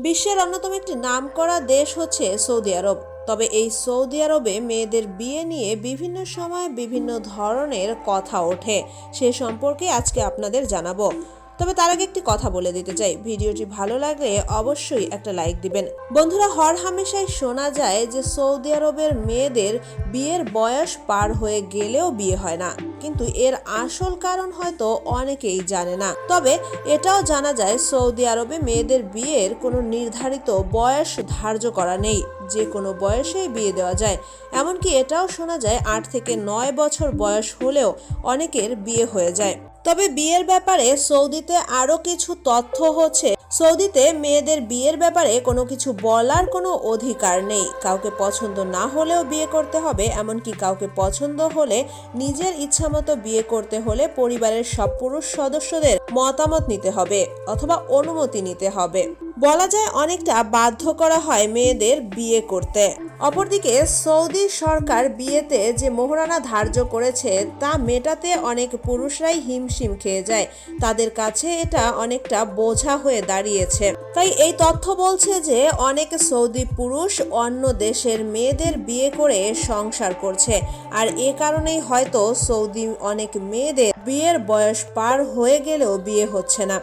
বিশ্বের অন্যতম একটি নাম করা দেশ হচ্ছে সৌদি আরব। তবে এই সৌদি আরবে মেয়েদের বিয়ে নিয়ে বিভিন্ন সময় বিভিন্ন ধরনের কথা ওঠে। সে সম্পর্কে আজকে আপনাদের জানাব। তবে তার আগে একটি কথা বলে দিতে চাই। ভিডিওটি ভালো লাগলে অবশ্যই একটা লাইক দিবেন। বন্ধুরা, হর হামেশাই শোনা যায় যে সৌদি আরবের মেয়েদের বিয়ের বয়স পার হয়ে গেলেও বিয়ে হয় না। কিন্তু এর আসল কারণ হয়তো অনেকেই জানে না। তবে এটাও জানা যায়, সৌদি আরবে মেয়েদের বিয়ের কোনো নির্ধারিত বয়স ধার্য করা নেই। যে কোনো বয়সেই বিয়ে দেওয়া যায়। এমনকি এটাও শোনা যায় আট থেকে নয় বছর বয়স হলেও অনেকের বিয়ে হয়ে যায়। তবে বিয়ের ব্যাপারে সৌদিতে আরও কিছু তথ্য হচ্ছে। সৌদিতে মেয়েদের বিয়ের ব্যাপারে কোনো কিছু বলার কোনো অধিকার নেই। কাউকে পছন্দ না হলেও বিয়ে করতে হবে, এমনকি কাউকে পছন্দ হলে নিজের ইচ্ছামতো বিয়ে করতে হলে পরিবারের সব পুরুষ সদস্যদের মতামত নিতে হবে অথবা অনুমতি নিতে হবে। বলা যায় অনেকটা বাধ্য করা হয় মেয়েদের বিয়ে করতে। অপরদিকে সৌদি সরকার বিয়েতে যে মোহরানা ধার্য করেছে, তা মেটাতে অনেক পুরুষরাই হিমশিম খেয়ে যায়। তাদের কাছে এটা অনেকটা বোঝা হয়ে দাঁড়িয়েছে। তাই এই তথ্য বলছে যে, অনেক সৌদি পুরুষ অন্য দেশের মেয়েদের বিয়ে করে সংসার করছে। আর এ কারণেই হয়তো সৌদি অনেক মেয়েদের বিয়ের বয়স পার হয়ে গেলেও বিয়ে হচ্ছে না।